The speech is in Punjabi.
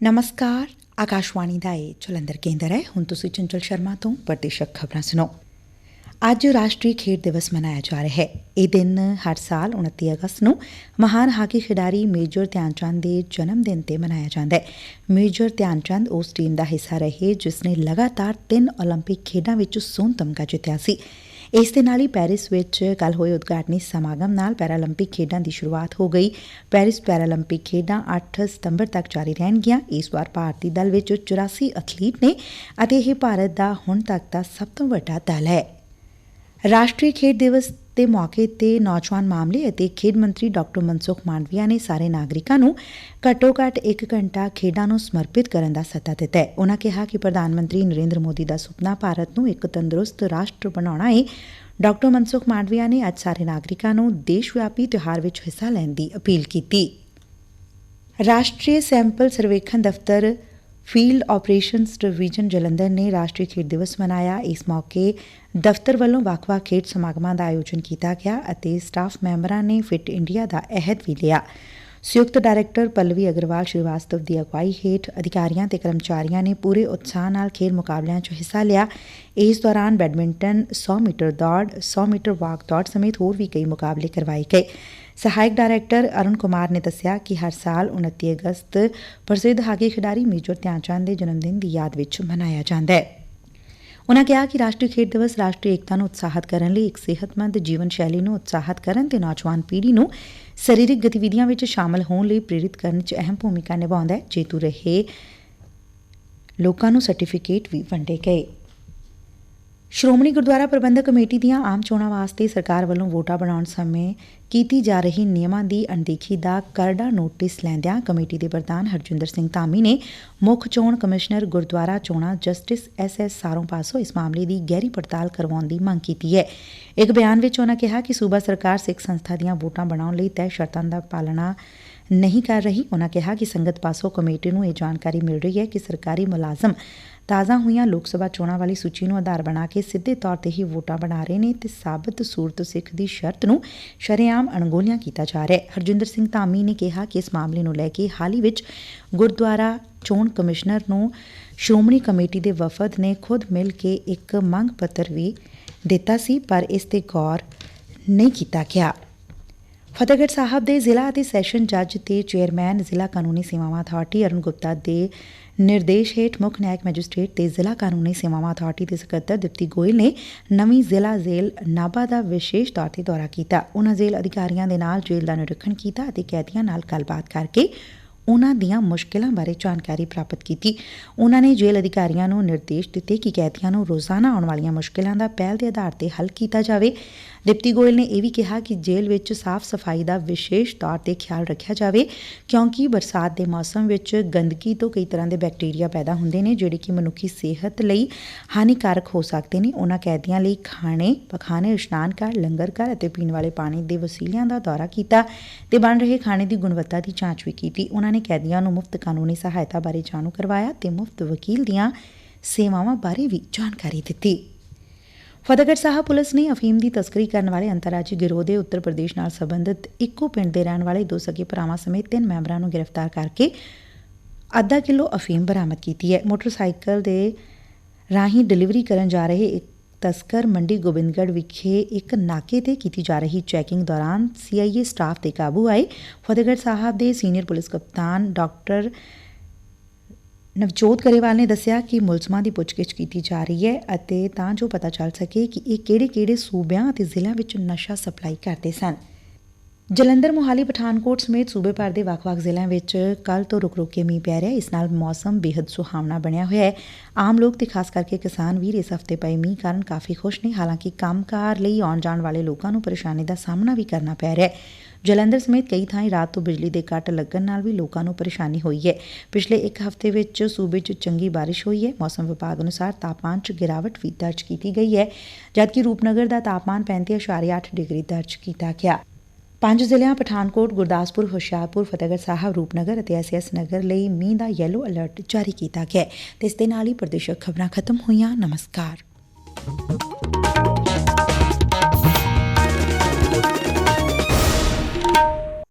ਨਮਸਕਾਰ ਆਕਾਸ਼ਵਾਣੀ ਦਾ ਇਹ ਜਲੰਧਰ ਕੇਂਦਰ ਹੈ ਹੁਣ ਤੁਸੀਂ ਚੰਚਲ ਸ਼ਰਮਾ ਤੋਂ ਪ੍ਰਤੀਸ਼ਕ ਖਬਰਾਂ ਸੁਣੋ ਅੱਜ ਰਾਸ਼ਟਰੀ ਖੇਡ ਦਿਵਸ ਮਨਾਇਆ ਜਾ ਰਿਹਾ ਹੈ ਇਹ ਦਿਨ ਹਰ ਸਾਲ 29 ਅਗਸਤ ਨੂੰ ਮਹਾਨ ਹਾਕੀ ਖਿਡਾਰੀ ਮੇਜਰ ਧਿਆਨਚੰਦ ਦੇ ਜਨਮ ਦਿਨ ਤੇ ਮਨਾਇਆ ਜਾਂਦਾ ਹੈ ਮੇਜਰ ਧਿਆਨਚੰਦ ਉਸ ਟੀਮ ਦਾ ਹਿੱਸਾ ਰਹੇ ਜਿਸ ਨੇ ਲਗਾਤਾਰ ਤਿੰਨ 올림픽 ਖੇਡਾਂ ਵਿੱਚ ਸੋਨ ਤਮਗਾ ਜਿੱਤਿਆ ਸੀ ਇਸ ਦੇ ਨਾਲ ਹੀ ਪੈਰਿਸ ਵਿੱਚ ਕੱਲ ਹੋਏ ਉਦਘਾਟਨੀ ਸਮਾਗਮ ਨਾਲ ਪੈਰਾਲੰਪਿਕ ਖੇਡਾਂ ਦੀ ਸ਼ੁਰੂਆਤ ਹੋ ਗਈ। ਪੈਰਿਸ ਪੈਰਾਲੰਪਿਕ ਖੇਡਾਂ 8 ਸਤੰਬਰ ਤੱਕ ਜਾਰੀ ਰਹਿਣਗੀਆਂ। ਇਸ ਵਾਰ ਭਾਰਤੀ ਦਲ ਵਿੱਚ 84 ਐਥਲੀਟ ਨੇ ਅਤੇ ਇਹ ਭਾਰਤ ਦਾ ਹੁਣ ਤੱਕ ਦਾ ਸਭ ਤੋਂ ਵੱਡਾ ਦਲ ਹੈ। ਰਾਸ਼ਟਰੀ ਖੇਡ ਦਿਵਸ ਦੇ ਮੌਕੇ ਤੇ ਨੌਜਵਾਨ ਮਾਮਲੇ ਅਤੇ ਖੇਡ ਮੰਤਰੀ ਡਾਕਟਰ ਮਨਸੁਖ ਮਾਂਡਵੀਆ ਨੇ ਸਾਰੇ ਨਾਗਰਿਕਾਂ ਨੂੰ ਘੱਟੋ ਘੱਟ 1 ਘੰਟਾ ਖੇਡਾਂ ਨੂੰ ਸਮਰਪਿਤ ਕਰਨ ਦਾ ਸੱਦਾ ਦਿੱਤਾ ਹੈ। ਉਨਾਂ ਕਿਹਾ ਕਿ ਪ੍ਰਧਾਨ ਮੰਤਰੀ ਨਰਿੰਦਰ ਮੋਦੀ ਦਾ ਸੁਪਨਾ ਭਾਰਤ ਨੂੰ ਇੱਕ ਤੰਦਰੁਸਤ ਰਾਸ਼ਟਰ ਬਣਾਉਣਾ ਹੈ। ਡਾਕਟਰ ਮਨਸੁਖ ਮਾਂਡਵੀਆ ਨੇ ਅੱਜ ਸਾਰੇ ਨਾਗਰਿਕਾਂ ਨੂੰ ਦੇਸ਼ ਵਿਆਪੀ ਤਿਉਹਾਰ ਵਿੱਚ ਹਿੱਸਾ ਲੈਣ ਦੀ ਅਪੀਲ ਕੀਤੀ। ਰਾਸ਼ਟਰੀ ਸੈਂਪਲ ਸਰਵੇਖਣ ਦਫ਼ਤਰ ਫੀਲਡ ਆਪਰੇਸ਼ਨਸ ਡਿਵੀਜ਼ਨ ਜਲੰਧਰ ਨੇ ਰਾਸ਼ਟਰੀ ਖੇਡ ਦਿਵਸ ਮਨਾਇਆ। ਇਸ ਮੌਕੇ ਦਫ਼ਤਰ ਵੱਲੋਂ ਵੱਖ-ਵੱਖ ਖੇਡ ਸਮਾਗਮਾਂ ਦਾ ਆਯੋਜਨ ਕੀਤਾ ਗਿਆ ਅਤੇ ਸਟਾਫ ਮੈਂਬਰਾਂ ਨੇ ਫਿਟ ਇੰਡੀਆ ਦਾ ਅਹਿਦ ਵੀ ਲਿਆ। ਸੰਯੁਕਤ ਡਾਇਰੈਕਟਰ ਪੱਲਵੀ ਅਗਰਵਾਲ ਸ਼੍ਰੀਵਾਸਤਵ ਦੀ ਅਗਵਾਈ ਹੇਠ ਅਧਿਕਾਰੀਆਂ ਤੇ ਕਰਮਚਾਰੀਆਂ ਨੇ ਪੂਰੇ ਉਤਸ਼ਾਹ ਨਾਲ ਖੇਡ ਮੁਕਾਬਲਿਆਂ 'ਚ ਹਿੱਸਾ ਲਿਆ। ਇਸ ਦੌਰਾਨ ਬੈਡਮਿੰਟਨ 100 ਮੀਟਰ ਦੌੜ 100 ਮੀਟਰ ਵਾਕ ਦੌੜ ਸਮੇਤ ਹੋਰ ਵੀ ਕਈ ਮੁਕਾਬਲੇ ਕਰਵਾਏ ਗਏ। ਸਹਾਇਕ ਡਾਇਰੈਕਟਰ ਅਰੁਣ ਕੁਮਾਰ ਨੇ ਦੱਸਿਆ ਕਿ ਹਰ ਸਾਲ 29 ਅਗਸਤ ਪ੍ਰਸਿੱਧ ਹਾਕੀ ਖਿਡਾਰੀ ਮੇਜਰ ਧਿਆਨਚੰਦ ਦੇ ਜਨਮ ਦਿਨ ਦੀ ਯਾਦ ਵਿੱਚ ਮਨਾਇਆ ਜਾਂਦਾ ਹੈ। ਉਨੂਾ ਕਿਹਾ ਕਿ ਰਾਸ਼ਟਰੀ ਖੇਡ ਦਿਵਸ ਰਾਸ਼ਟਰੀ ਏਕਤਾ ਨੂੰ ਉਤਸ਼ਾਹਿਤ ਕਰਨ ਲਈ ਇਕ ਸਿਹਤਮੰਦ ਜੀਵਨ ਸ਼ੈਲੀ ਨੂੰ ਉਤਸ਼ਾਹਿਤ ਕਰਨ ਤੇ ਨੌਜਵਾਨ ਪੀੜ੍ਹੀ ਨੂੰ ਸਰੀਰਕ ਗਤੀਵਿਧੀਆਂ ਵਿੱਚ ਸ਼ਾਮਲ ਹੋਣ ਲਈ ਪ੍ਰੇਰਿਤ ਕਰਨ 'ਚ ਅਹਿਮ ਭੂਮਿਕਾ ਨਿਭਾਉਂਦਾ ਹੈ। ਜੇਤੂ ਰਹੇ ਲੋਕਾਂ ਨੂੰ ਸਰਟੀਫਿਕੇਟ ਵੀ ਵੰਡੇ ਗਏ। ਸ਼੍ਰੋਮਣੀ ਗੁਰਦੁਆਰਾ ਪ੍ਰਬੰਧਕ ਕਮੇਟੀ ਦੀਆਂ ਆਮ ਚੋਣਾਂ ਵਾਸਤੇ ਸਰਕਾਰ ਵੱਲੋਂ ਵੋਟਾਂ ਬਣਾਉਣ ਸਮੇਂ ਕੀਤੀ ਜਾ ਰਹੀ ਨਿਯਮਾਂ ਦੀ ਅਣਦੇਖੀ ਦਾ ਕਰੜਾ ਨੋਟਿਸ ਲੈਂਦਿਆਂ ਕਮੇਟੀ ਦੇ ਪ੍ਰਧਾਨ ਹਰਜਿੰਦਰ ਸਿੰਘ ਧਾਮੀ ਨੇ ਮੁੱਖ ਚੋਣ ਕਮਿਸ਼ਨਰ ਗੁਰਦੁਆਰਾ ਚੋਣਾਂ ਜਸਟਿਸ ਐਸ ਐਸ ਸਾਰੋਂ ਪਾਸੋਂ ਇਸ ਮਾਮਲੇ ਦੀ ਗਹਿਰੀ ਪੜਤਾਲ ਕਰਵਾਉਣ ਦੀ ਮੰਗ ਕੀਤੀ ਹੈ। ਇੱਕ ਬਿਆਨ ਵਿੱਚ ਉਨ੍ਹਾਂ ਕਿਹਾ ਕਿ ਸੂਬਾ ਸਰਕਾਰ ਸਿੱਖ ਸੰਸਥਾ ਦੀਆਂ ਵੋਟਾਂ ਬਣਾਉਣ ਲਈ ਤੈਅ ਸ਼ਰਤਾਂ ਦਾ ਪਾਲਣਾ ਨਹੀਂ ਕਰ ਰਹੀ। ਉਨ੍ਹਾਂ ਕਿਹਾ ਕਿ ਸੰਗਤ ਪਾਸੋਂ ਕਮੇਟੀ ਨੂੰ ਇਹ ਜਾਣਕਾਰੀ ਮਿਲ ਰਹੀ ਐ ਕਿ ਸਰਕਾਰੀ ਮੁਲਾਜ਼ਮ ਤਾਜ਼ਾ ਹੋਈਆਂ ਲੋਕ ਸਭਾ ਚੋਣਾਂ ਵਾਲੀ ਸੂਚੀ ਨੂੰ ਆਧਾਰ ਬਣਾ ਕੇ ਸਿੱਧੇ ਤੌਰ ਤੇ ਹੀ ਵੋਟਾਂ ਬਣਾ ਰਹੇ ਨੇ ਤੇ ਸਾਬਤ ਸੂਰਤ ਸਿੱਖ ਦੀ ਸ਼ਰਤ ਨੂੰ ਸ਼ਰੇਆਮ ਅਣਗੋਲੀਆਂ ਕੀਤਾ ਜਾ ਰਿਹਾ ਹੈ। ਹਰਜਿੰਦਰ ਸਿੰਘ ਧਾਮੀ ਨੇ ਕਿਹਾ ਕਿ ਇਸ ਮਾਮਲੇ ਨੂੰ ਲੈ ਕੇ ਹਾਲ ਹੀ ਵਿੱਚ ਗੁਰਦੁਆਰਾ ਚੋਣ ਕਮਿਸ਼ਨਰ ਨੂੰ ਸ਼੍ਰੋਮਣੀ ਕਮੇਟੀ ਦੇ ਵਫਦ ਨੇ ਖੁਦ ਮਿਲ ਕੇ ਇੱਕ ਮੰਗ ਪੱਤਰ ਵੀ ਦਿੱਤਾ ਸੀ, ਪਰ ਇਸ ਤੇ ਗੌਰ ਨਹੀਂ ਕੀਤਾ ਗਿਆ। ਫਤਿਹਗੜ੍ਹ ਸਾਹਿਬ ਦੇ ਜ਼ਿਲ੍ਹਾ ਅਤੇ ਸੈਸ਼ਨ ਜੱਜ ਤੇ ਚੇਅਰਮੈਨ ਜ਼ਿਲ੍ਹਾ ਕਾਨੂੰਨੀ ਸੇਵਾਵਾਂ ਅਥਾਰਟੀ ਅਰੁਣ ਗੁਪਤਾ ਦੇ ਨਿਰਦੇਸ਼ ਹੇਠ ਮੁੱਖ ਨਾਇਕ ਮੈਜਿਸਟ੍ਰੇਟ ਤੇ ਜ਼ਿਲ੍ਹਾ ਕਾਨੂੰਨੀ ਸੇਵਾਵਾਂ ਅਥਾਰਟੀ ਦੇ ਸਕੱਤਰ ਦਿਪਤੀ ਗੋਇਲ ਨੇ ਨਵੀਂ ਜ਼ਿਲ੍ਹਾ ਜੇਲ ਨਾਭਾ ਦਾ ਵਿਸ਼ੇਸ਼ ਤੌਰ ਤੇ ਦੌਰਾ ਕੀਤਾ। ਉਹਨਾਂ ਜੇਲ੍ਹ ਅਧਿਕਾਰੀਆਂ ਦੇ ਨਾਲ ਜੇਲ੍ਹ ਦਾ ਨਿਰੀਖਣ ਕੀਤਾ ਅਤੇ ਕੈਦੀਆਂ ਨਾਲ ਗੱਲਬਾਤ ਕਰਕੇ ਉਨ੍ਹਾਂ ਦੀਆਂ ਮੁਸ਼ਕਲਾਂ ਬਾਰੇ ਜਾਣਕਾਰੀ ਪ੍ਰਾਪਤ ਕੀਤੀ। ਉਨ੍ਹਾਂ ਨੇ ਜੇਲ੍ਹ ਅਧਿਕਾਰੀਆਂ ਨੂੰ ਨਿਰਦੇਸ਼ ਦਿੱਤੇ ਕਿ ਕੈਦੀਆਂ ਨੂੰ ਰੋਜ਼ਾਨਾ ਆਉਣ ਵਾਲੀਆਂ ਮੁਸ਼ਕਲਾਂ ਦਾ ਪਹਿਲ ਦੇ ਆਧਾਰ ਤੇ ਹੱਲ ਕੀਤਾ ਜਾਵੇ। ਡਿਪਟੀ ਗੋਇਲ ਨੇ ਇਹ ਵੀ ਕਿਹਾ ਕਿ ਜੇਲ੍ਹ ਵਿੱਚ ਸਾਫ਼ ਸਫ਼ਾਈ ਦਾ ਵਿਸ਼ੇਸ਼ ਤੌਰ ਤੇ ਖਿਆਲ ਰੱਖਿਆ ਜਾਵੇ, ਕਿਉਂਕਿ ਬਰਸਾਤ ਦੇ ਮੌਸਮ ਵਿੱਚ ਗੰਦਗੀ ਤੋਂ ਕਈ ਤਰ੍ਹਾਂ ਦੇ ਬੈਕਟੀਰੀਆ ਪੈਦਾ ਹੁੰਦੇ ਨੇ, ਜਿਹੜੇ ਕਿ ਮਨੁੱਖੀ ਸਿਹਤ ਲਈ ਹਾਨੀਕਾਰਕ ਹੋ ਸਕਦੇ ਨੇ। ਉਹਨਾਂ ਕੈਦੀਆਂ ਲਈ ਖਾਣੇ, ਪਖਾਨੇ, ਇਸ਼ਨਾਨ ਘਰ, ਲੰਗਰ ਘਰ ਅਤੇ ਪੀਣ ਵਾਲੇ ਪਾਣੀ ਦੇ ਵਸੀਲਿਆਂ ਦਾ ਦੌਰਾ ਕੀਤਾ ਤੇ ਬਣ ਰਹੇ ਖਾਣੇ ਦੀ ਗੁਣਵੱਤਾ ਦੀ ਜਾਂਚ ਵੀ ਕੀਤੀ। ਉਹਨਾਂ ਨੇ ਕੈਦੀਆਂ ਨੂੰ ਮੁਫਤ ਕਾਨੂੰਨੀ ਸਹਾਇਤਾ ਬਾਰੇ ਜਾਣੂ ਕਰਵਾਇਆ ਤੇ ਮੁਫਤ ਵਕੀਲ ਦੀਆਂ ਸੇਵਾਵਾਂ ਬਾਰੇ ਵੀ ਜਾਣਕਾਰੀ ਦਿੱਤੀ। ਫਤਿਹਗੜ੍ਹ ਸਾਹਿਬ ਪੁਲਿਸ ਨੇ ਅਫੀਮ ਦੀ ਤਸਕਰੀ ਕਰਨ ਵਾਲੇ ਅੰਤਰਰਾਜੀ ਗਿਰੋਹ ਦੇ ਉੱਤਰ ਪ੍ਰਦੇਸ਼ ਨਾਲ ਸੰਬੰਧਿਤ ਇੱਕੋ ਪਿੰਡ ਦੇ ਰਹਿਣ ਵਾਲੇ ਦੋ ਸਕੇ ਭਰਾਵਾਂ ਸਮੇਤ ਤਿੰਨ ਮੈਂਬਰਾਂ ਨੂੰ ਗ੍ਰਿਫਤਾਰ ਕਰਕੇ ਅੱਧਾ ਕਿਲੋ ਅਫੀਮ ਬਰਾਮਦ ਕੀਤੀ ਹੈ। ਮੋਟਰਸਾਈਕਲ ਦੇ ਰਾਹੀਂ ਡਿਲੀਵਰੀ ਕਰਨ ਜਾ ਰਹੇ ਇੱਕ ਤਸਕਰ ਮੰਡੀ ਗੋਬਿੰਦਗੜ ਵਿਖੇ ਇੱਕ ਨਾਕੇ ਤੇ ਕੀਤੀ ਜਾ ਰਹੀ ਚੈਕਿੰਗ ਦੌਰਾਨ ਸੀਆਈਏ ਸਟਾਫ ਤੇ ਕਾਬੂ ਆਏ। ਫਤਿਹਗੜ੍ਹ ਸਾਹਿਬ ਦੇ ਸੀਨੀਅਰ ਪੁਲਿਸ ਕਪਤਾਨ ਡਾਕਟਰ ਨਵਜੋਤ ਗਰੇਵਾਲ ਨੇ ਦੱਸਿਆ ਕਿ ਮੁਲਜ਼ਮਾਂ ਦੀ ਪੁੱਛਗਿੱਛ ਕੀਤੀ ਜਾ ਰਹੀ ਹੈ ਅਤੇ ਤਾਂ ਜੋ ਪਤਾ ਚੱਲ ਸਕੇ ਕਿ ਇਹ ਕਿਹੜੇ-ਕਿਹੜੇ ਸੂਬਿਆਂ ਅਤੇ ਜ਼ਿਲ੍ਹਿਆਂ ਵਿੱਚ ਨਸ਼ਾ ਸਪਲਾਈ ਕਰਦੇ ਸਨ। ਜਲੰਧਰ, ਮੋਹਾਲੀ, ਪਠਾਨਕੋਟ ਸਮੇਤ ਸੂਬੇ ਭਰ ਦੇ ਵੱਖ-ਵੱਖ ਜ਼ਿਲ੍ਹਿਆਂ ਵਿੱਚ ਕੱਲ ਤੋਂ ਰੁਕ-ਰੁਕ ਕੇ ਮੀਂਹ ਪੈ ਰਿਹਾ ਹੈ। ਇਸ ਨਾਲ ਮੌਸਮ ਬੇहद ਸੁਹਾਵਣਾ ਬਣਿਆ ਹੋਇਆ ਹੈ। ਆਮ ਲੋਕ ਤੇ ਖਾਸ ਕਰਕੇ ਕਿਸਾਨ ਵੀਰ ਇਸ ਹਫ਼ਤੇ ਪਏ ਮੀਂਹ ਕਾਰਨ ਕਾਫੀ ਖੁਸ਼ ਨੇ। ਹਾਲਾਂਕਿ ਕੰਮਕਾਰ ਲਈ ਆਉਣ ਜਾਣ ਵਾਲੇ ਲੋਕਾਂ ਨੂੰ ਪਰੇਸ਼ਾਨੀ ਦਾ ਸਾਹਮਣਾ ਵੀ ਕਰਨਾ ਪੈ ਰਿਹਾ ਹੈ। ਜਲੰਧਰ ਸਮੇਤ ਕਈ ਥਾਈਂ ਰਾਤ ਤੋਂ ਬਿਜਲੀ ਦੇ ਕੱਟ ਲੱਗਣ ਨਾਲ ਵੀ ਲੋਕਾਂ ਨੂੰ ਪਰੇਸ਼ਾਨੀ ਹੋਈ ਹੈ। ਪਿਛਲੇ ਇੱਕ ਹਫ਼ਤੇ ਵਿੱਚ ਸੂਬੇ 'ਚ ਚੰਗੀ ਬਾਰਿਸ਼ ਹੋਈ ਹੈ। ਮੌਸਮ ਵਿਭਾਗ ਅਨੁਸਾਰ ਤਾਪਮਾਨ 'ਚ ਗਿਰਾਵਟ ਵੀ ਦਰਜ ਕੀਤੀ ਗਈ ਹੈ, ਜਦਕਿ ਰੂਪਨਗਰ ਦਾ ਤਾਪਮਾਨ 35.8 ਡਿਗਰੀ ਦਰਜ ਕੀਤਾ ਗਿਆ। ਪੰਜ ਜ਼ਿਲ੍ਹਿਆਂ ਪਠਾਨਕੋਟ, ਗੁਰਦਾਸਪੁਰ, ਹੁਸ਼ਿਆਰਪੁਰ, ਫਤਿਹਗੜ੍ਹ ਸਾਹਿਬ, ਰੂਪਨਗਰ ਅਤੇ ਐਸਐਸ ਨਗਰ ਲਈ ਮੀਂਹ ਦਾ ਯੈਲੋ ਅਲਰਟ ਜਾਰੀ ਕੀਤਾ ਗਿਆ ਹੈ। ਤੇ ਇਸ ਦੇ ਨਾਲ ਹੀ ਪ੍ਰਦੇਸ਼ਕ ਖਬਰਾਂ ਖਤਮ ਹੋਈਆਂ। ਨਮਸਕਾਰ।